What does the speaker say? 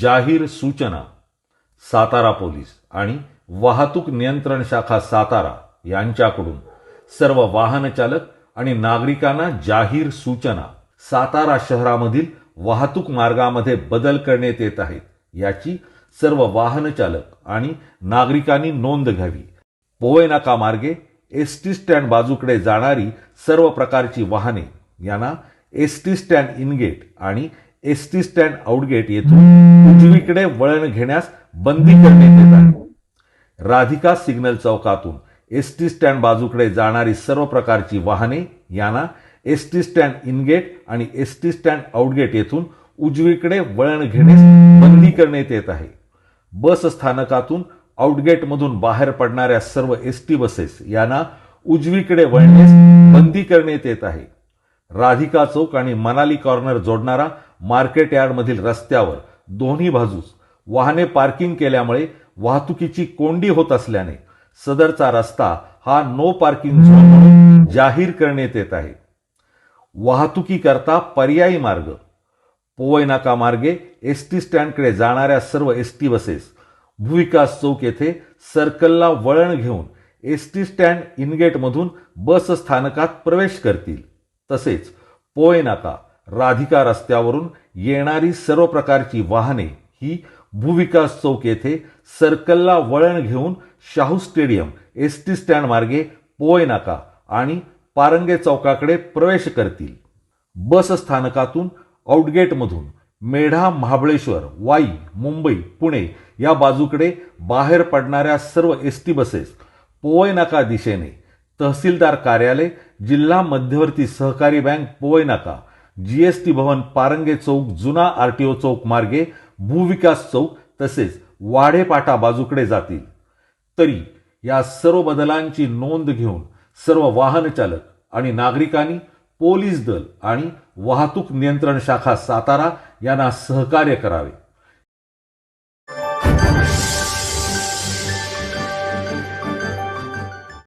जाहीर सूचना सातारा पोलीस आणि वाहतूक नियंत्रण शाखा सातारा यांच्याकडून सर्व वाहनचालक आणि नागरिकांना जाहीर सूचना सातारा शहरामधील वाहतूक मार्गामध्ये बदल करण्यात येत आहेत याची सर्व वाहनचालक आणि नागरिकांनी नोंद घ्यावी. पोवयनाका मार्गे एस टी स्टँड बाजूकडे जाणारी सर्व प्रकारची वाहने यांना S T stand in gate आणि S T stand out gate येथून उजवीकडे वळण घेण्यास बंदी करण्यात येत आहे. राधिका सिग्नल चौकातून एस टी स्टँड बाजूकडे जाणारी सर्व प्रकारची वाहने यांना S T stand in gate आणि S T stand out gate येथून उजवीकडे वळण घेण्यास बंदी करण्यात येत आहे. बस स्थानकातून आउटगेटमधून बाहेर पडणाऱ्या सर्व एस टी बसेस यांना उजवीकडे वळण्यास बंदी करण्यात येत आहे. राधिका चौक आणि मनाली कॉर्नर जोडणारा मार्केट यार्डमधील रस्त्यावर दोन्ही बाजूस वाहने पार्किंग केल्यामुळे वाहतुकीची कोंडी होत असल्याने सदरचा रस्ता हा नो पार्किंग झोन म्हणून जाहीर करण्यात येत आहे. वाहतुकीकरता पर्यायी मार्ग पोवई नाका मार्गे एस टी स्टँडकडे जाणाऱ्या सर्व एस टी बसेस भूविकास चौक येथे सर्कलला वळण घेऊन एस टी स्टँड इनगेटमधून बस स्थानकात प्रवेश करतील. तसेच पोय नाका राधिका रस्त्यावरून येणारी सर्व प्रकारची वाहने ही भूविकास चौक येथे सर्कलला वळण घेऊन Shahu stadium S T stand मार्गे पोय नाका आणि पारंगे चौकाकडे प्रवेश करतील. बस स्थानकातून आउटगेटमधून मेढा महाबळेश्वर वाई मुंबई पुणे या बाजूकडे बाहेर पडणाऱ्या सर्व एस टी बसेस पोय नाका दिशेने तहसीलदार कार्यालय जिल्हा मध्यवर्ती सहकारी बँक पोवय नाका जीएसटी भवन पारंगे चौक जुना आरटीओ चौक मार्गे भूविकास चौक तसेच वाढेपाटा बाजूकडे जातील. तरी या सर्व बदलांची नोंद घेऊन सर्व वाहन चालक आणि नागरिकांनी पोलीस दल आणि वाहतूक नियंत्रण शाखा सातारा यांना सहकार्य करावे.